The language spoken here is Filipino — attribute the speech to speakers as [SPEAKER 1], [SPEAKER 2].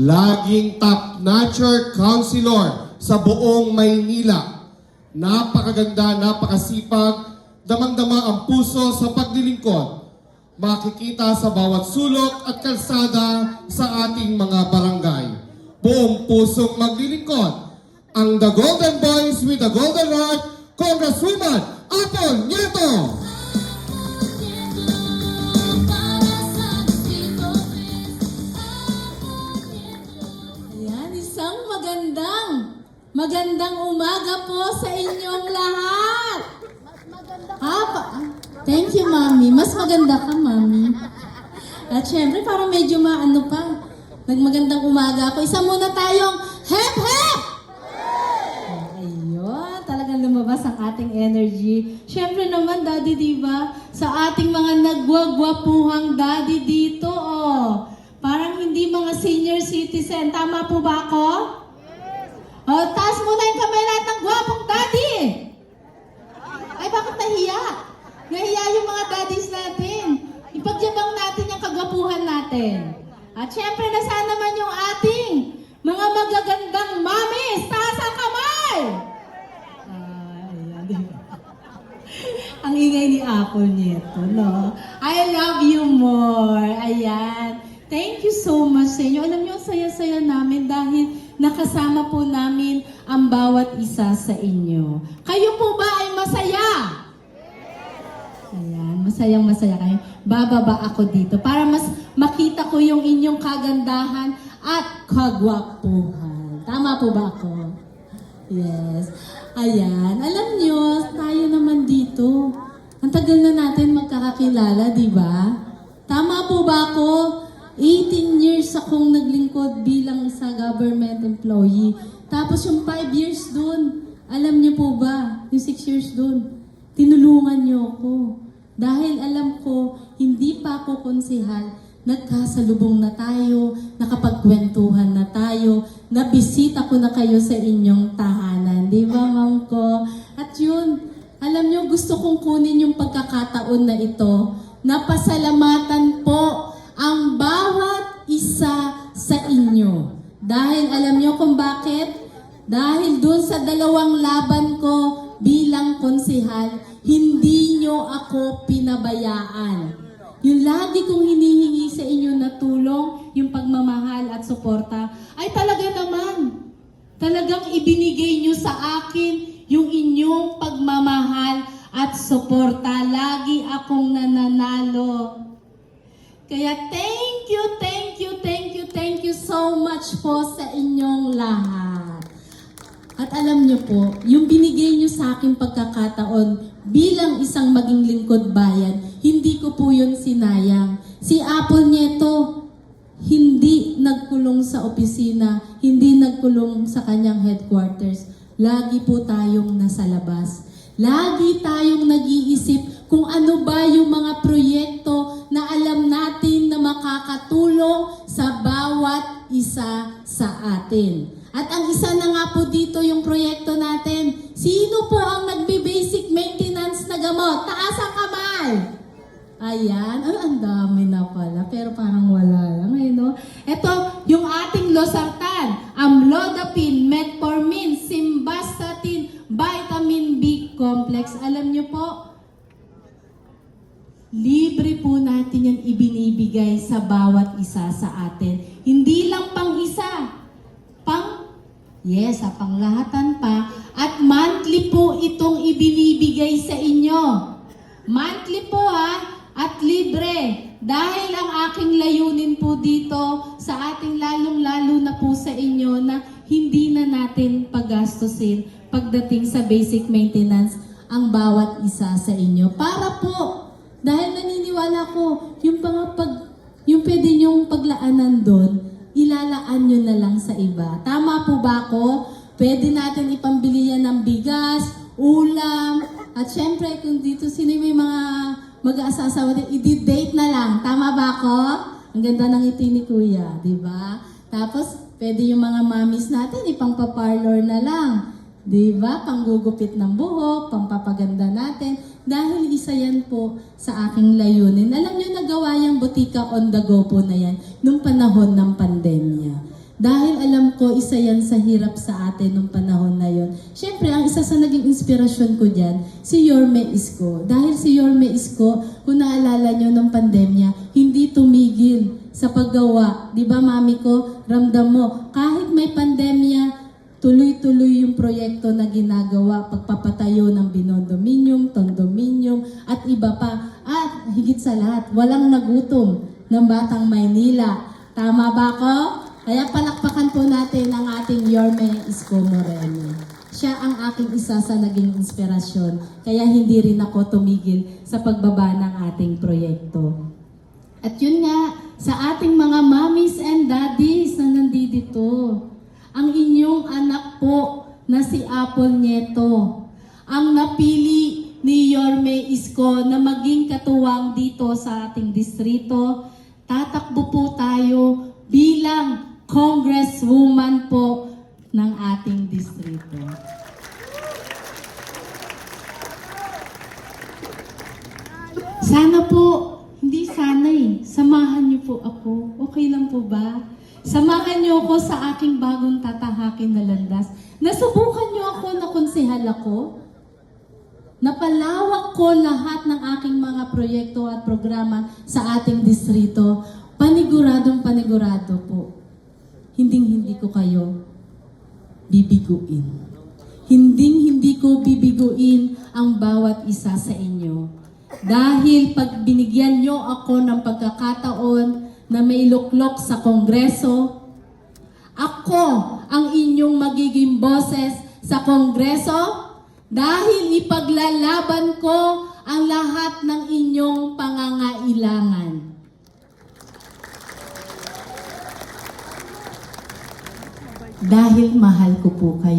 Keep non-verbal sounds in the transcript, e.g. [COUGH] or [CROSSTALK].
[SPEAKER 1] laging top-notcher counselor sa buong Maynila. Napakaganda, napakasipag, damang-dama ang puso sa paglilingkod. Makikita sa bawat sulok at kalsada sa ating mga barangay. Buong pusong maglilingkod. Ang The Golden Boys with the Golden Heart, Congresswoman Apple Nieto!
[SPEAKER 2] Magandang umaga po sa inyong lahat. Ha, pa- Thank you, Mami. Mas maganda ka, Mami. At syempre, parang medyo maano pa. Nagmagandang umaga ako. Isa muna tayong hep hep! Ayun, talagang lumabas ang ating energy. Syempre naman, Daddy, di ba? Sa ating mga nagwagwapuhang Daddy dito, oh. Parang hindi mga senior citizen. Tama po ba ako? Oh, taas muna yung kamay lahat ng gwapong Daddy! Ay, bakit nahiya? Nahiya yung mga daddies natin. Ipagyabang natin yung kagwapuhan natin. At syempre, nasaan naman yung ating mga magagandang mamis? Taas ang kamay! Ay? [LAUGHS] Ang ingay ni Apple nito, no? I love you more. Ayan. Thank you so much sa inyo. Alam niyo, ang saya-saya namin dahil nakasama po namin ang bawat isa sa inyo. Kayo po ba ay masaya? Ayan, masayang masaya kayo. Bababa ako dito para mas makita ko yung inyong kagandahan at kagwapuhan. Tama po ba ako? Yes. Ayan. Alam nyo, tayo naman dito. Ang tagal na natin magkakakilala, di ba? Tama po ba ako? 18 years akong naglingkod bilang isa government employee. Tapos yung 5 years dun, alam niyo po ba, yung 6 years dun, tinulungan niyo ako. Dahil alam ko, hindi pa ako konsihal, nagkasalubong na tayo, nakapagkwentuhan na tayo, nabisita ko na kayo sa inyong tahanan. Di ba, ma'am ko? At yun, alam nyo, gusto kong kunin yung pagkakataon na ito na pasalamatan po ang bawat isa sa inyo. Dahil alam nyo kung bakit? Dahil dun sa dalawang laban ko bilang konsihal, hindi nyo ako pinabayaan. Yung lagi kong hinihingi sa inyo na tulong, yung pagmamahal at suporta, ay talaga naman, talagang ibinigay nyo sa akin yung inyong pagmamahal at suporta. Lagi akong nananalo. Kaya thank you, thank you, thank you, thank you so much po sa inyong lahat. At alam niyo po, yung binigay niyo sa akin pagkakataon bilang isang maging lingkod bayan, hindi ko po yun sinayang. Si Apple Nieto, hindi nagkulong sa opisina, hindi nagkulong sa kanyang headquarters. Lagi po tayong nasa labas. Lagi tayong nag-iisip kung ano ba yung mga proyekto na alam natin na makakatulong sa bawat isa sa atin. At ang isa na nga po dito yung proyekto natin. Sino po ang nagbe-basic maintenance na gamot? Taas ang kamay! Ayan. Ay, ang dami na pala. Pero parang wala lang. Ayun, no? Ito, yung ating losartan. Amlodipine, metformin, simvastatin, vitamin B complex. Alam niyo po, libre po natin yan ibinibigay sa bawat isa sa atin. Hindi lang pang isa, Yes, sa panglahatan pa. At monthly po itong ibinibigay sa inyo. Monthly po ha, at libre. Dahil ang aking layunin po dito sa ating lalong-lalo na po sa inyo na hindi na natin pagastusin pagdating sa basic maintenance ang bawat isa sa inyo. Para po, dahil naniniwala ko, yung mga pag, yung pwede niyong paglaanan doon, ilalaan nyo na lang sa iba. Tama po ba ako? Pwede natin ipambili yan ng bigas, ulam, at syempre kung dito sino may mga mag-aasawa din, i-date na lang. Tama ba ako? Ang ganda ng ngiti ni Kuya, di ba? Tapos, pwede yung mga mamis natin, ipang-parlor na lang. Di ba? Panggugupit ng buhok. Dahil isa yan po sa aking layunin. Alam nyo, nagawa yung butika on the go po na yan nung panahon ng pandemya. isa yan sa hirap sa atin nung panahon na yon. Siyempre, ang isa sa naging inspirasyon ko dyan, si Yorme Isko. Dahil si Yorme Isko, kung naalala nyo ng pandemya, hindi tumigil sa paggawa. Di ba, mami ko, ramdam mo, kahit may pandemya, tuloy-tuloy yung proyekto na ginagawa, pagpapatayo ng binondominium, tondominium, at iba pa. At higit sa lahat, walang nagutom ng Batang Maynila. Tama ba ako? Kaya palakpakan po natin ang ating Yorme Isko Moreno. Siya ang aking isa sa naging inspirasyon. Kaya hindi rin ako tumigil sa pagbaba ng ating proyekto. At yun nga, sa ating mga mommies and daddies na nandito, ang inyong anak po na si Apple Nieto, ang napili ni Yorme Isko na maging katuwang dito sa ating distrito, tatakbo po tayo bilang congresswoman po ng ating distrito. Sana po, hindi sana eh, samahan niyo po ako. Okay lang po ba? Samahan niyo ako sa aking bagong tatahakin na landas. Nasubukan niyo ako na konsehal ako. Napalawak ko lahat ng aking mga proyekto at programa sa ating distrito. Paniguradong panigurado po. Hinding hindi ko kayo bibiguin. Hinding hindi ko bibiguin ang bawat isa sa inyo. Dahil pag binigyan nyo ako ng pagkakataon na may luklok sa Kongreso, ako ang inyong magiging boses sa Kongreso dahil ipaglalaban ko ang lahat ng inyong pangangailangan. Dahil mahal ko po kayo.